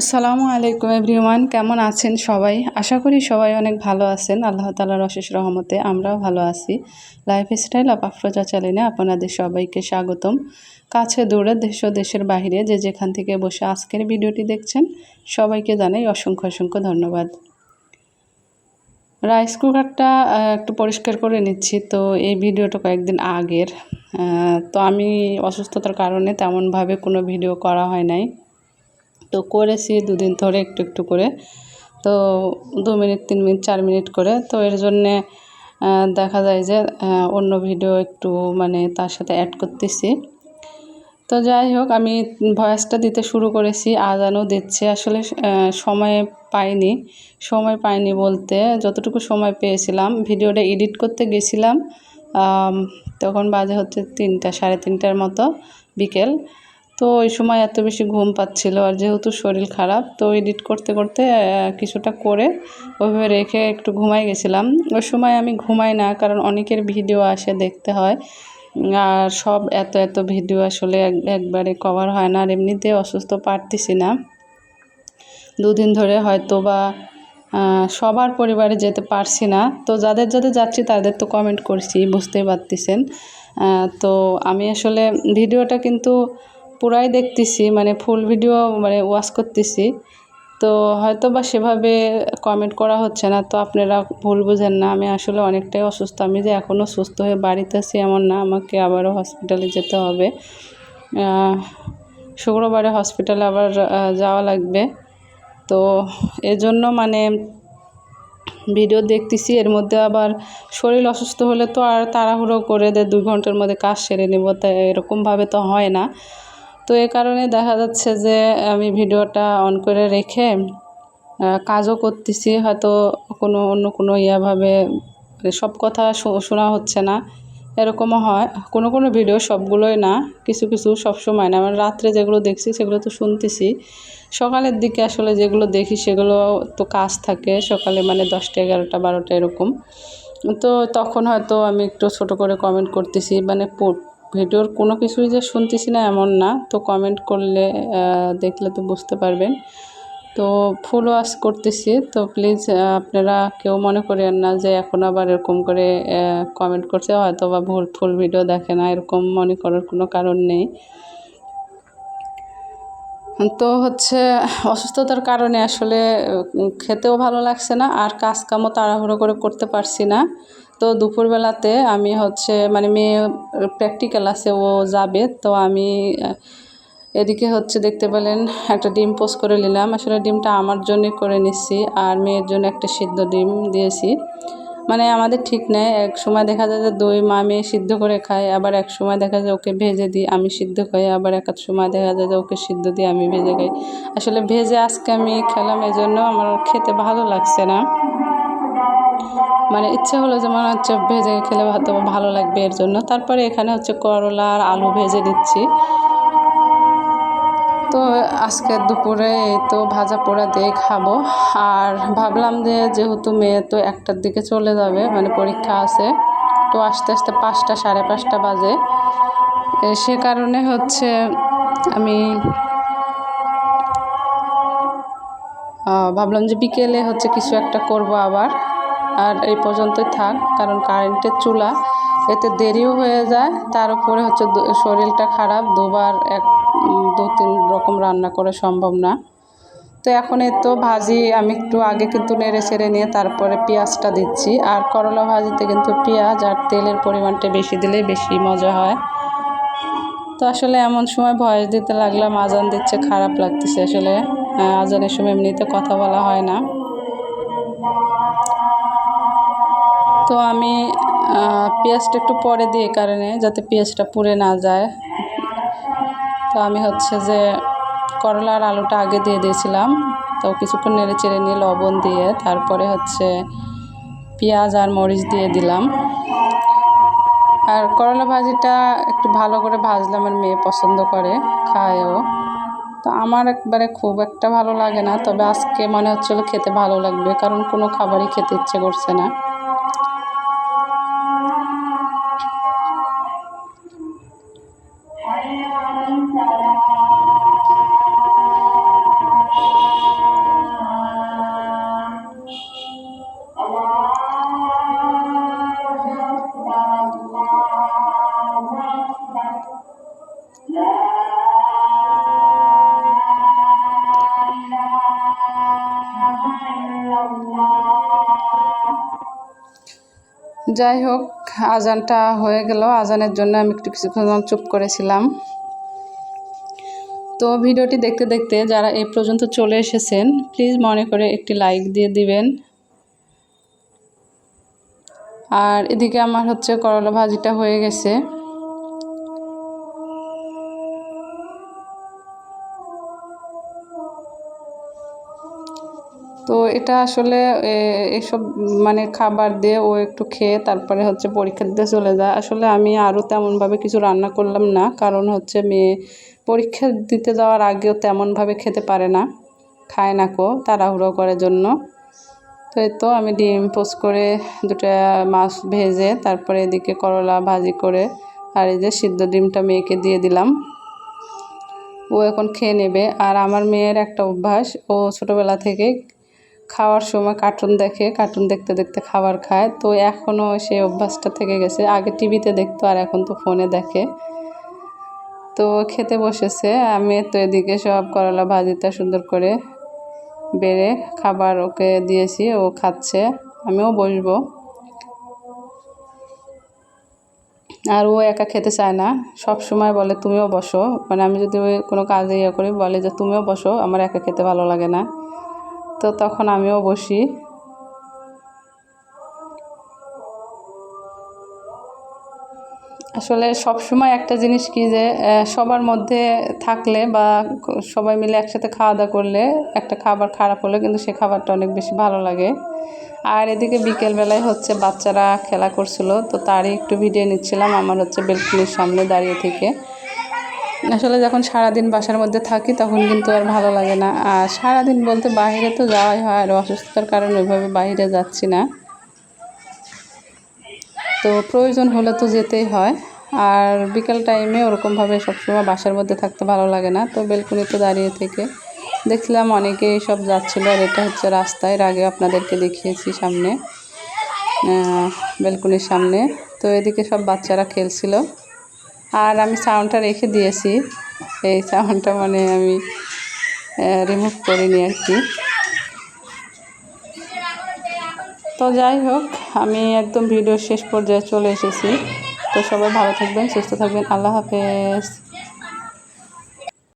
আসসালামু আলাইকুম এভরিওয়ান, কেমন আছেন সবাই? আশা করি সবাই অনেক ভালো আছেন। আল্লাহ তালার অশেষ রহমতে আমরাও ভালো আছি। লাইফ স্টাইল অফ আফরোজা চ্যানেলে আপনাদের সবাইকে স্বাগতম। কাছে দূরে দেশ ও দেশের বাইরে যে যেখান থেকে বসে আজকের ভিডিওটি দেখছেন, সবাইকে জানাই অসংখ্য অসংখ্য ধন্যবাদ। রাইস কুকারটা একটু পরিষ্কার করে নিচ্ছি। তো এই ভিডিওটা কয়েকদিন আগের। তো আমি অসুস্থতার কারণে তেমনভাবে কোনো ভিডিও করা হয় নাই। তো করেছি দুদিন ধরে একটু একটু করে। তো দু মিনিট, তিন মিনিট, চার মিনিট করে। তো এর জন্যে দেখা যায় যে অন্য ভিডিও একটু মানে তার সাথে অ্যাড করতেছি। তো যাই হোক, আমি ভয়েসটা দিতে শুরু করেছি, আজানও দিচ্ছে। আসলে সময় পাইনি। সময় পাইনি বলতে যতটুকু সময় পেয়েছিলাম। ভিডিওটা এডিট করতে গেছিলাম তখন বাজে হচ্ছে তিনটা, সাড়ে তিনটার মতো, বিকেল। তো ওই সময় এত বেশি ঘুম পাচ্ছিল আর যেহেতু শরীর খারাপ, তো এডিট করতে করতে কিছুটা করে ওইভাবে রেখে একটু ঘুমাই গেছিলাম। ওই সময় আমি ঘুমাই না, কারণ অনেকের ভিডিও আসে দেখতে হয়। আর সব এত এত ভিডিও আসলে একবারে কভার হয় না, আর এমনিতে অসুস্থ পারতেছি না। দুদিন ধরে হয়তো বা সবার পরিবারে যেতে পারছি না। তো যাদের যাদের যাচ্ছি তাদের তো কমেন্ট করছি, বুঝতেই পারতেছেন। তো আমি আসলে ভিডিওটা কিন্তু পুরাই দেখতেছি মানে ফুল ভিডিও মানে ওয়াচ করতেছি। তো হয়তো বা সেভাবে কমেন্ট করা হচ্ছে না, তো আপনারা ভুল বুঝেন না। আমি আসলে অনেকটাই অসুস্থ। আমি যে এখনও সুস্থ হয়ে বাড়িতে আছি এমন না, আমাকে আবারও হসপিটালে যেতে হবে। শুক্রবারে হসপিটালে আবার যাওয়া লাগবে। তো এজন্য মানে ভিডিও দেখতেছি, এর মধ্যে আবার শরীর অসুস্থ হলে তো আর তাড়াহুড়ো করে দেয় দুই ঘণ্টার মধ্যে কাজ সেরে নেব তাই এরকমভাবে তো হয় না। তো এ কারণে দেখা যাচ্ছে যে, আমি ভিডিওটা অন করে রেখে কাজও করতেছি, হয়তো কোনো, অন্য কোনো ইয়াভাবে, সব কথা শোনা হচ্ছে না, এরকমও হয়। কোনো কোনো ভিডিও সবগুলোই না, কিছু কিছু সব সময় না। মানে রাত্রে যেগুলো দেখছি, সেগুলো তো শুনতেছি। সকালের দিকে আসলে যেগুলো দেখি, সেগুলো তো কাজ থাকে। সকালে মানে দশটা, এগারোটা, বারোটা এরকম। তো তখন হয়তো আমি একটু ছোট করে কমেন্ট করতেছি মানে ভিডিওর কোনো কিছুই যে শুনতেছি না এমন না। তো কমেন্ট করলে দেখলে তো বুঝতে পারবেন। তো ফুল ওয়াশ করতেছি। তো প্লিজ আপনারা কেউ মনে করেন না যে এখন আবার এরকম করে কমেন্ট করছে হয়তো বা ভুল ফুল ভিডিও দেখে না, এরকম মনে করার কোনো কারণ নেই। তো হচ্ছে, অসুস্থতার কারণে আসলে খেতেও ভালো লাগছে না, আর কাজকামও তাড়াহুড়ো করে করতে পারছি না। তো দুপুরবেলাতে আমি হচ্ছে মানে মেয়ে প্র্যাকটিক্যাল আছে, ও যাবে। তো আমি, এদিকে হচ্ছে দেখতে পেলেন, একটা ডিম পোস্ট করে নিলাম। আসলে ডিমটা আমার জন্য করে নিচ্ছি আর মেয়ের জন্য একটা সিদ্ধ ডিম দিয়েছি। মানে আমাদের ঠিক নেই, এক সময় দেখা যায় যে দই মা মেয়ে সিদ্ধ করে খায়, আবার এক সময় দেখা যায় ওকে ভেজে দিই, আমি সিদ্ধ খাই, আবার এক সময় দেখা যায় যে ওকে সিদ্ধ দিই আমি ভেজে খাই। আসলে ভেজে আজকে আমি খেলাম এই জন্য আমার খেতে ভালো লাগছে না। মানে ইচ্ছে হলো যে মনে হচ্ছে ভেজে খেলে হয়তো ভালো লাগবে এর জন্য। তারপরে এখানে হচ্ছে করলা আর আলু ভেজে দিচ্ছি। তো আজকে দুপুরে তো ভাজা পোড়া দিয়ে খাব। আর ভাবলাম যে যেহেতু মেয়ে তো একটার দিকে চলে যাবে মানে পরীক্ষা আছে, তো আস্তে আস্তে পাঁচটা, সাড়ে পাঁচটা বাজে। সে কারণে হচ্ছে আমি ভাবলাম যে বিকেলে হচ্ছে কিছু একটা করব আবার। আর এই পর্যন্তই থাক, কারণ কারেন্টের চুলা এতে দেরিও হয়ে যায়, তার উপরে হচ্ছে শরীরটা খারাপ, দুবার এক দু তিন রকম রান্না করা সম্ভব না। তো এখন তো ভাজি, আমি একটু আগে কিন্তু নেড়ে ছেড়ে নিয়ে তারপরে পেঁয়াজটা দিচ্ছি। আর করলা ভাজিতে কিন্তু পেঁয়াজ আর তেলের পরিমাণটা বেশি দিলে বেশি মজা হয়। তো আসলে এমন সময় ভয়েস দিতে লাগলাম, আজান দিচ্ছে, খারাপ লাগতেছে আসলে। আজানের সময় এমনিতে কথা বলা হয় না। তো আমি পেঁয়াজটা একটু পরে দিয়ে কারণে যাতে পেঁয়াজটা পুড়ে না যায়। তো আমি হচ্ছে যে করলা আর আলুটা আগে দিয়ে দিয়েছিলাম। তো কিছুক্ষণ নেড়ে চেড়ে নিয়ে লবণ দিয়ে তারপরে হচ্ছে পেঁয়াজ আর মরিচ দিয়ে দিলাম। আর করলা ভাজিটা একটু ভালো করে ভাজলাম আর মেয়ে পছন্দ করে, খায়ও। তো আমার একবারে খুব একটা ভালো লাগে না, তবে আজকে মনে হচ্ছিল খেতে ভালো লাগবে, কারণ কোনো খাবারই খেতে ইচ্ছে করছে না। যাই হোক, আজানটা হয়ে গেল। আজানের জন্য আমি একটু কিছুক্ষণ চুপ করেছিলাম। তো ভিডিওটি দেখতে দেখতে যারা এ পর্যন্ত চলে এসেছেন, প্লিজ মনে করে একটি লাইক দিয়ে দিবেন। আর এদিকে আমার হচ্ছে করলা ভাজিটা হয়ে গেছে। তো এটা আসলে এসব মানে খাবার দিয়ে ও একটু খেয়ে তারপরে হচ্ছে পরীক্ষা দিতে চলে যায়। আসলে আমি আরও তেমনভাবে কিছু রান্না করলাম না, কারণ হচ্ছে মেয়ে পরীক্ষা দিতে যাওয়ার আগেও তেমনভাবে খেতে পারে না, খায় না কো, তাড়াহুড়ো করার জন্য। তো এই তো আমি ডিম পোস্ট করে দুটা মাছ ভেজে তারপরে এদিকে করলা ভাজি করে আর এই যে সিদ্ধ ডিমটা মেয়েকে দিয়ে দিলাম। ও এখন খেয়ে নেবে। আর আমার মেয়ের একটা অভ্যাস, ও ছোটোবেলা থেকে খাওয়ার সময় কার্টুন দেখে কার্টুন দেখতে দেখতে খাবার খায়। তো এখনও সেই অভ্যাসটা থেকে গেছে। আগে টিভিতে দেখতো আর এখন তো ফোনে দেখে। তো খেতে বসেছে। আমি তো এদিকে সব করলা ভাজিটা সুন্দর করে বেড়ে খাবার ওকে দিয়েছি, ও খাচ্ছে। আমিও বসবো। আর ও একা খেতে চায় না। সব সময় বলে, তুমিও বসো। মানে আমি যদি ওই কোনো কাজে ইয়ে করি, বলে যে, তুমিও বসো, আমার একা খেতে ভালো লাগে না। তো তখন আমিও বসি। আসলে সব সময় একটা জিনিস কি যে সবার মধ্যে থাকলে বা সবাই মিলে একসাথে খাওয়া দাওয়া করলে একটা খাবার খারাপ হলে কিন্তু সে খাবারটা অনেক বেশি ভালো লাগে। আর এদিকে বিকেলবেলায় হচ্ছে বাচ্চারা খেলা করছিল, তো তারই একটু ভিডিও নিচ্ছিলাম। আমার হচ্ছে বেলকুনির সামনে দাঁড়িয়ে থেকে। আসলে যখন সারাদিন বাসার মধ্যে থাকি তখন কিন্তু আর ভালো লাগে না। আর সারাদিন বলতে বাইরে তো যাওয়াই হয়, আর অসুস্থতার কারণে ওইভাবে বাইরে যাচ্ছি না। তো প্রয়োজন হলে তো যেতেই হয়। আর বিকেল টাইমে ওরকমভাবে সবসময় বাসার মধ্যে থাকতে ভালো লাগে না। তো বেলকুনিতে দাঁড়িয়ে থেকে দেখলাম অনেকে সব যাচ্ছিল, আর এটা হচ্ছে রাস্তায় এর আগে আপনাদেরকে দেখিয়েছি সামনে বেলকুনির সামনে। তো এদিকে সব বাচ্চারা খেলছিল। আর আমি সাউন্ডটা রেখে দিয়েছি। এই সাউন্ডটা মানে আমি রিমুভ করিনি আর কি। তো যাই হোক, আমি একদম ভিডিও শেষ পর্যায়ে চলে এসেছি। তো সবাই ভালো থাকবেন, সুস্থ থাকবেন, আল্লাহ হাফেজ।